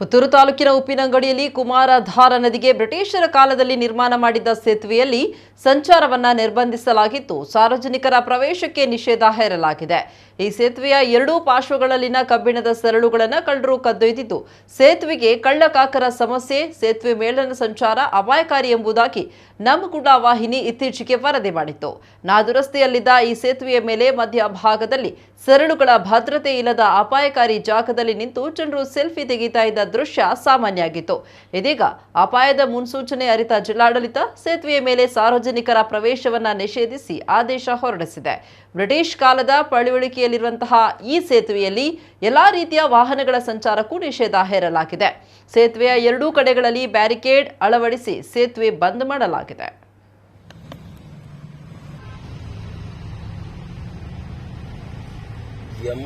ಪುತ್ತೂರು ತಾಲೂಕಿನ ಉಪ್ಪಿನಂಗಡಿಯಲ್ಲಿ ಕುಮಾರಧಾರ ನದಿಗೆ ಬ್ರಿಟಿಷರ ಕಾಲದಲ್ಲಿ ನಿರ್ಮಾಣ ಮಾಡಿದ್ದ ಸೇತುವೆಯಲ್ಲಿ ಸಂಚಾರವನ್ನ ನಿರ್ಬಂಧಿಸಲಾಗಿತ್ತು. ಸಾರ್ವಜನಿಕರ ಪ್ರವೇಶಕ್ಕೆ ನಿಷೇಧ ಹೇರಲಾಗಿದೆ. ಈ ಸೇತುವೆಯ ಎರಡೂ ಪಾರ್ಶ್ವಗಳಲ್ಲಿನ ಕಬ್ಬಿಣದ ಸರಳುಗಳನ್ನು ಕಳ್ಳರು ಕದ್ದೊಯ್ದಿದ್ದು, ಸೇತುವೆಗೆ ಕಳ್ಳಕಾಕರ ಸಮಸ್ಯೆ, ಸೇತುವೆ ಮೇಲನ ಸಂಚಾರ ಅಪಾಯಕಾರಿ ಎಂಬುದಾಗಿ ನಮ್ಮಗುಡ ವಾಹಿನಿ ಇತ್ತೀಚೆಗೆ ವರದಿ ಮಾಡಿತ್ತು. ನಾದುರಸ್ತೆಯಲ್ಲಿದ್ದ ಈ ಸೇತುವೆಯ ಮೇಲೆ ಮಧ್ಯ ಭಾಗದಲ್ಲಿ ಸರಳುಗಳ ಭದ್ರತೆ ಇಲ್ಲದ ಅಪಾಯಕಾರಿ ಜಾಗದಲ್ಲಿ ನಿಂತು ಜನರು ಸೆಲ್ಫಿ ತೆಗೆಯುತ್ತಿದ್ದ ದೃಶ್ಯ ಸಾಮಾನ್ಯ ಆಗಿತ್ತು ಇದೀಗ ಅಪಾಯದ ಮುನ್ಸೂಚನೆ ಅರಿತ ಜಿಲ್ಲಾಡಳಿತ ಸೇತುವೆಯ ಮೇಲೆ ಸಾರ್ವಜನಿಕರ ಪ್ರವೇಶವನ್ನ ನಿಷೇಧಿಸಿ ಆದೇಶ ಹೊರಡಿಸಿದೆ. ಬ್ರಿಟಿಷ್ ಕಾಲದ ಪಳಿವಳಿಕೆಯಲ್ಲಿರುವಂತಹ ಈ ಸೇತುವೆಯಲ್ಲಿ ಎಲ್ಲಾ ರೀತಿಯ ವಾಹನಗಳ ಸಂಚಾರಕ್ಕೂ ನಿಷೇಧ ಹೇರಲಾಗಿದೆ. ಸೇತುವೆಯ ಎರಡೂ ಕಡೆಗಳಲ್ಲಿ ಬ್ಯಾರಿಕೇಡ್ ಅಳವಡಿಸಿ ಸೇತುವೆ ಬಂದ್ ಮಾಡಲಾಗಿದೆ. ಎಂ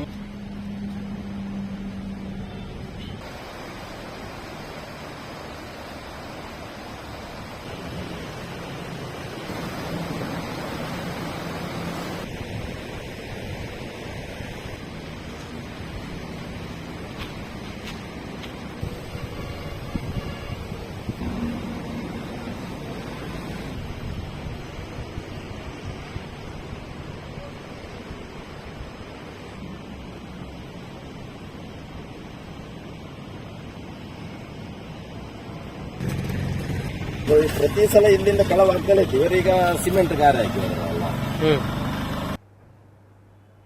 ಪ್ರತಿ ಸಲ ಇಲ್ಲಿಂದ ಕಳವಾಗ್ತಲೇ ಇತ್ತು ಇವರೀಗ ಸಿಮೆಂಟ್ ಗಾರೆ ಹಾಕಿದ್ರಲ್ಲ ಹ್ಮ್.